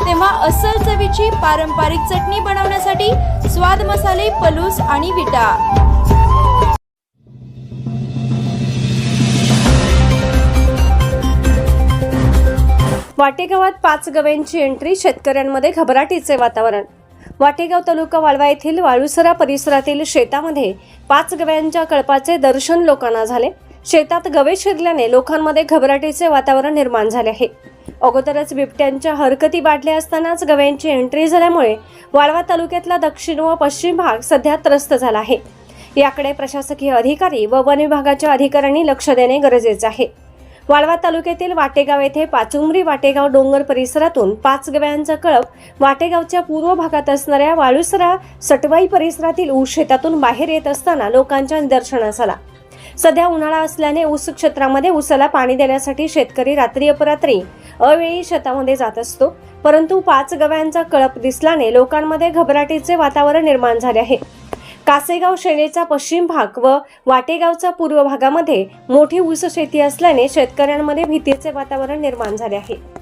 तेव्हा अस्सल चवीची पारंपरिक चटणी बनवण्यासाठी स्वाद मसाले पलूस आणि विटा. वाटेगावात पाच गव्यांची एंट्री शेतकऱ्यांमध्ये घबराटीचे वातावरण. वाटेगाव तालुका वाळवा येथील वाळुसरा परिसरातील शेतामध्ये पाच गव्यांच्या कळपाचे दर्शन लोकांना झाले. शेतात गवे शिरल्याने लोकांमध्ये घबराटीचे वातावरण निर्माण झाले आहे. अगोदरच बिबट्यांच्या हरकती वाढल्या असतानाच गव्यांची एंट्री झाल्यामुळे वाळवा तालुक्यातला दक्षिण व पश्चिम भाग सध्या त्रस्त झाला आहे. याकडे प्रशासकीय अधिकारी व वन विभागाच्या अधिकाऱ्यांनी लक्ष देणे गरजेचे आहे. वाळवा तालुक्यातील वाटेगाव येथे पाचुंबरी वाटेगाव डोंगर परिसरातून पाच गव्यांचा कळप वाटेगावच्या पूर्व भागात असणाऱ्या वाळुसरा सटवाई परिसरातील ऊस शेतातून बाहेर येत असताना लोकांच्या निदर्शनास आला. सध्या उन्हाळा असल्याने ऊस क्षेत्रामध्ये ऊसाला पाणी देण्यासाठी शेतकरी रात्री अपरात्री अवेळी शेतामध्ये जात असतो. परंतु पाच गव्यांचा कळप दिसल्याने लोकांमध्ये घबराटीचे वातावरण निर्माण झाले आहे. कासेगाव शैलेचा पश्चिम भाग व वाटेगावचा पूर्व भागामध्ये मोठी ऊस शेती असल्याने शेतकऱ्यांमध्ये भीतीचे वातावरण निर्माण झाले आहे.